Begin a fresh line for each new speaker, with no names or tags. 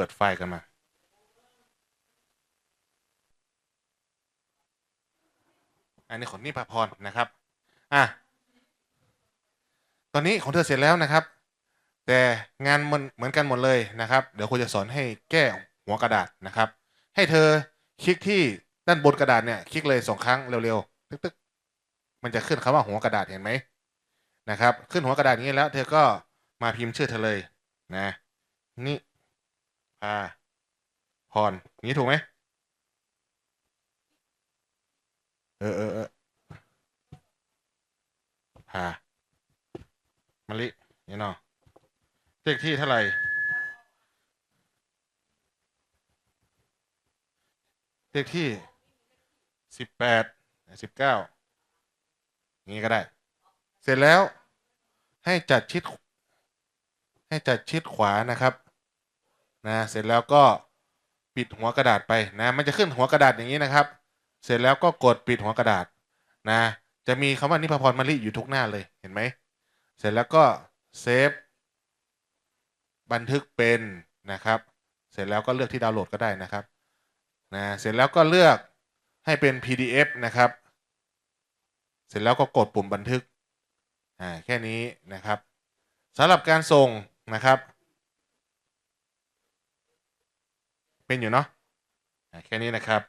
ปิดไฟล์กันมา อันนี้ของนิพาพรนะครับ อะ ตอนนี้ของเธอเสร็จแล้วนะครับ แต่งานมันเหมือนกันหมดเลยนะครับ เดี๋ยวครูจะสอนให้แก้หัวกระดาษนะครับ ให้เธอคลิกที่ด้านบนกระดาษเนี่ยคลิกเลยสองครั้งเร็วๆตึ๊กๆ มันจะขึ้นคำว่าหัวกระดาษเห็นไหมนะครับ ขึ้นหัวกระดาษนี้แล้ว เธอก็มาพิมพ์ชื่อเธอเลยนะ นี่ พาพรอย่างนี้ถูกไหมเออเออเออพามะลินี่เนาะเลขที่เท่าไหร่เลขที่สิบแปดสิบเก้าอย่างนี้ก็ได้ เสร็จแล้วให้จัดชิด ให้จัดชิดขวานะครับ นะเสร็จแล้วก็ปิดหัวกระดาษไปนะมันจะขึ้นหัวกระดาษอย่างนี้นะครับ เสร็จแล้วก็กดปิดหัวกระดาษนะ จะมีคำว่านิพพรมะลิอยู่ทุกหน้าเลยเห็นไหมเสร็จแล้วก็เซฟบันทึกเป็นนะครับ เสร็จแล้วก็เลือกที่ดาวน์โหลดก็ได้นะครับนะเสร็จแล้วก็เลือกให้เป็น PDF นะครับ เสร็จแล้วก็กดปุ่มบันทึกอ่าแค่นี้นะครับสำหรับการส่งนะครับ เป็นอยู่เนาะแค่นี้นะครับ